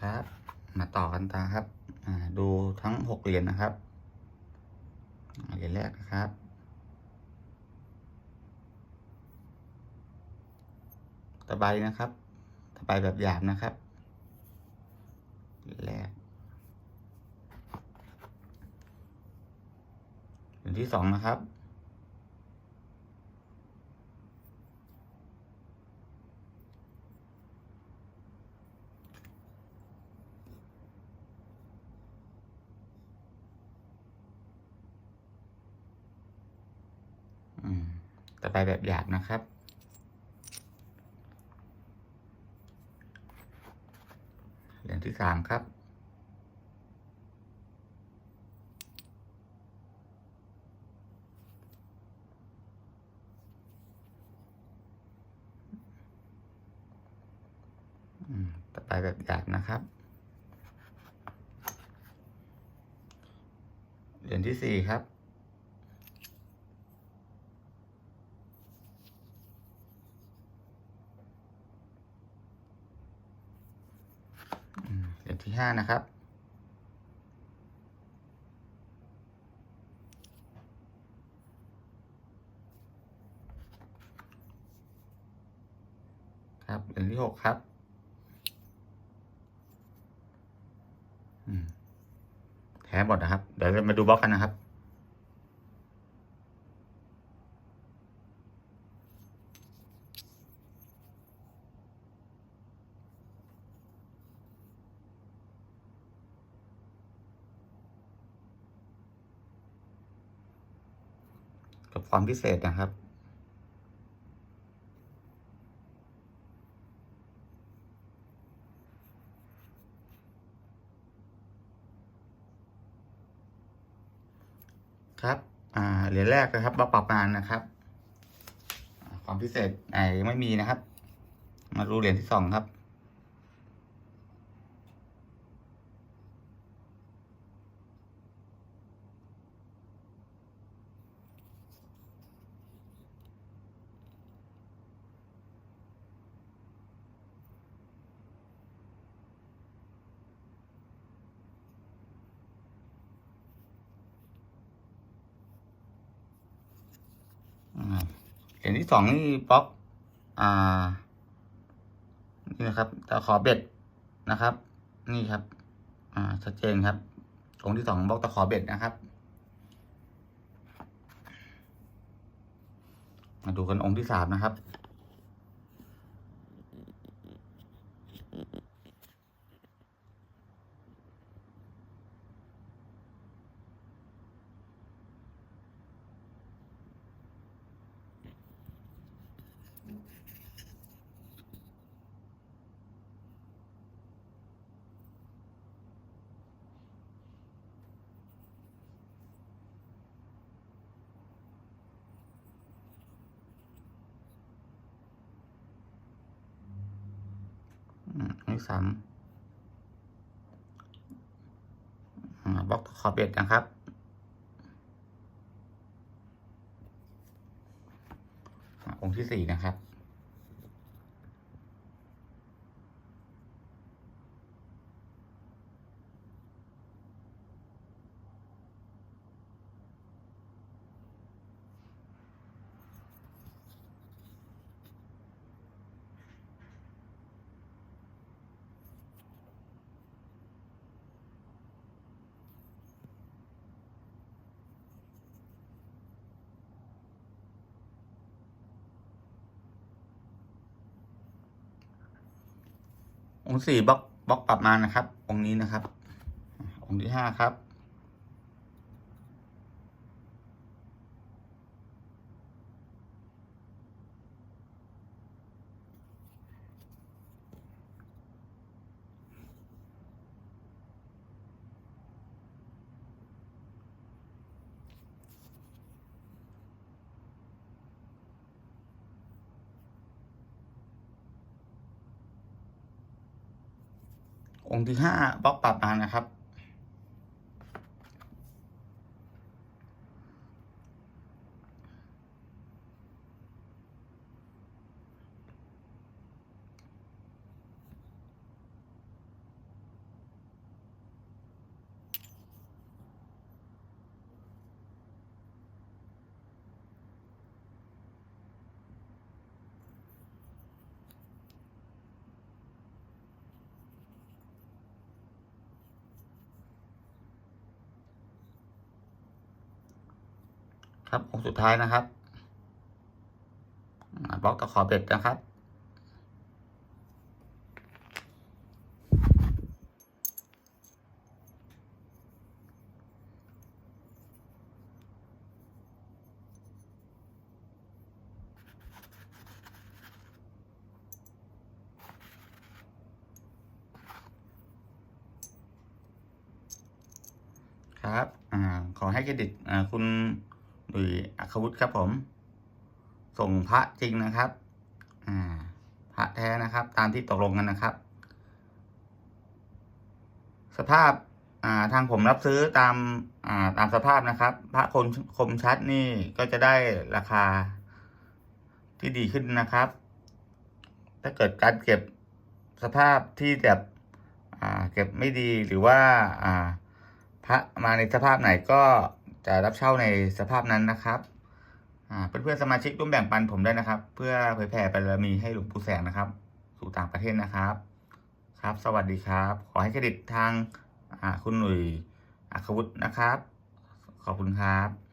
ครับ มาต่อกันตาครับดูทั้งหกเหรียญนะครับเหรียญแรกนะครับ ตะไบนะครับ ตะไบแบบหยาบนะครับเหรียญแรกเหรียญที่สองนะครับ ต่อไปแบบหยาบนะครับ เหรียญที่สามครับ ต่อไปแบบหยาบนะครับ เหรียญที่สี่ครับ อืมเหรียญ ที่ห้านะครับ ครับเหรียญที่หกครับอืมแท้หมดนะครับ เดี๋ยวเรามาดูบล็อกกันนะครับ กับความพิเศษนะครับ ครับเหรียญแรกนะครับบล็อกปรับงานนะครับ ความพิเศษไหนยังไม่มีนะครับ มาดูเหรียญที่สองครับ อ่า เหรียญที่สองนี่บล็อก อ่า นี่นะครับตะขอเบ็ดนะครับ นี่ครับ อ่าชัดเจนครับองค์ที่สองบล็อกตะขอเบ็ดนะครับ มาดูกันองค์ที่สามนะครับ อืมอันที่สามอ่าบล็อกขอบเอ็ดนะครับ องค์ที่สี่นะครับ องค์สี่บล็อกบล็อกปรับมานะครับ องค์นี้นะครับอ่าองค์ที่ห้าครับ องค์ที่ห้าบล็อกปรับมานะครับ ครับองค์สุดท้ายนะครับบล็อกตะขอเบ็ดนะครับครับอ่าขอให้เครดิตอ่าคุณ หลุยอัควุฒิครับผม ส่งพระจริงนะครับ อ่า พระแท้นะครับ ตามที่ตกลงกันนะครับ สภาพอ่าทางผมรับซื้อตามอ่าตามสภาพนะครับ พระคมคมชัดนี่ก็จะได้ราคาที่ดีขึ้นนะครับ ถ้าเกิดการเก็บสภาพที่แบบเก็บไม่ดีหรือว่าพระมาในสภาพไหนก็ จะรับเช่าในสภาพนั้นนะครับอ่าเพื่อนๆสมาชิกร่วมแบ่งปันผมด้วยนะครับ เพื่อเผยแผ่บารมีให้หลวงปู่แสงนะครับ สู่ต่างประเทศนะครับ ครับ สวัสดีครับ ขอให้เครดิตทางคุณหนุ่ยอัควุฒินะครับ ขอบคุณครับ